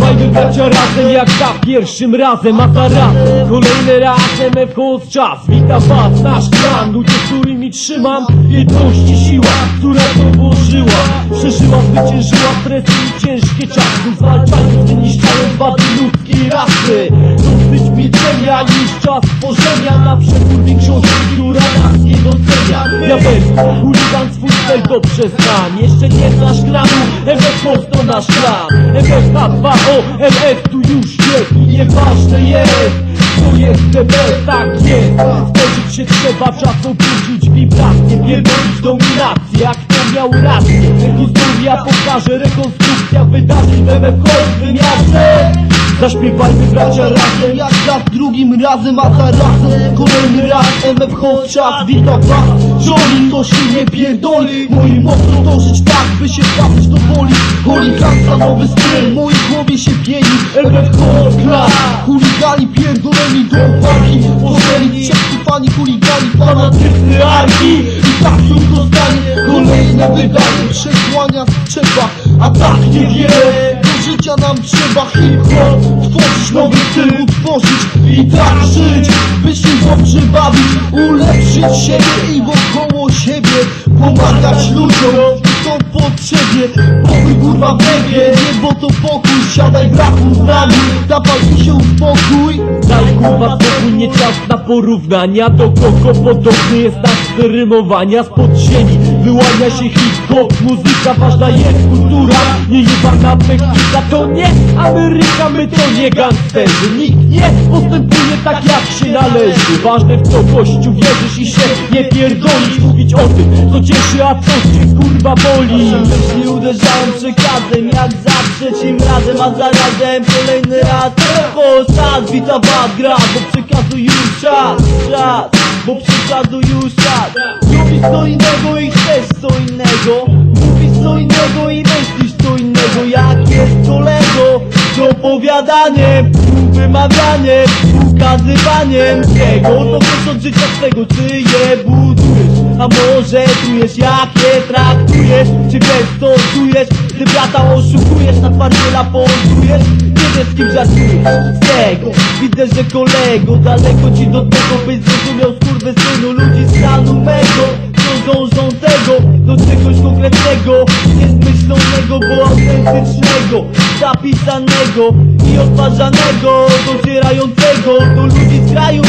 Śpiewajmy bracia razem jak za pierwszym razem A zaraz kolejny raz MF Host czas. Wita was, nasz klan Ludzie, którymi trzymam Jedności siła, która to włożyła. Przeżyła, zwyciężyła stresy i ciężkie czasy. Zwalczając, wyniszczając wady ludzkiej rasy. Dosyć milczenia niż czas tworzenia Na przekór większości, która nas nie docenia. Ja bez chuligan swój cel dobrze znam Jeszcze nie znasz klanu MF Host to nasz klan MF H2O, MF tu już jest I nieważne jest to jest DB, tak jest. Zderzyć się trzeba, czas obudzić wibrację Pierdolić dominację, jak to miał rację Historia pokaże, rekonstrukcja wydarzeń w MF Host wymiarze Zaśpiewajmy bracia razem Jak za drugim razem, a zarazem Kolejny raz. MF Host czas Wita was Żoli to się nie pierdoli. Moim motto to żyć tak, by się bawić do woli. Holiganka nowy styl W mojej głowie się pieni. MF Host klas Chuligani pierdoleni do walki. Pożeli przetrwani chuligani Fanatyczny armii I tak już dostanie Kolejne wydanie. Przesłania trzeba A tak niewiele do życia nam trzeba hip-hop. Tworzyć nowy styl, utworzyć i tak żyć. By się dobrze bawić, ulepszyć siebie i wokoło siebie Pomagać ludziom, w potrzebie. Pokój kurwa w niebo to pokój. Siadaj w rachu z nami, dawaj mi się uspokój. Daj kurwa spokój, nie czas na porównania. Do kogo podobny jest nasz rymowania Spod ziemi wyłania się hip-hop Muzyka ważna jest kultura Nie jebana technika to nie Ameryka, my to nie gangsterzy. Nikt nie postępuje tak jak się należy. Ważne w co gościu wierzysz i się nie pierdolisz Mówić o tym co cieszy, a co cię kurwa boli. Myśli uderzałem przekazem jak za trzecim razem A zarazem kolejny raz. Po czas wita was gra Bo przekazu już czas, czas Bo przekazu już czas. Lubisz co innego i co innego. Mówisz co innego i myślisz co innego. Jak jest kolego Z opowiadaniem Wymawianiem Ukazywaniem Tego to wiesz od życia swego Czy je budujesz. A może czujesz jakie traktujesz? Czy wiesz co czujesz? Gdy brata oszukujesz Na twardziela połączujesz Nie wiesz kim żartujesz. Z tego Widzę, że kolego Daleko ci do tego byś zrozumiał skurwysynu Ludzi stanu mego konkretnego Niezmyślonego, bo autentycznego Zapisanego i odważanego Docierającego do ludzi z kraju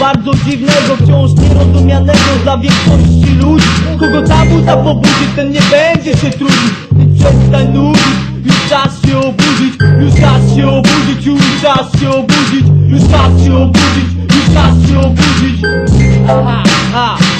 Bardzo dziwnego, wciąż nierozumianego Dla większości ludzi. Kogo tabu zapobudzi, ten nie będzie się trudzić I przestań nudzić już czas się obudzić, już czas się obudzić, już czas się obudzić, już czas się obudzić, już czas się obudzić. Aha, ha, NF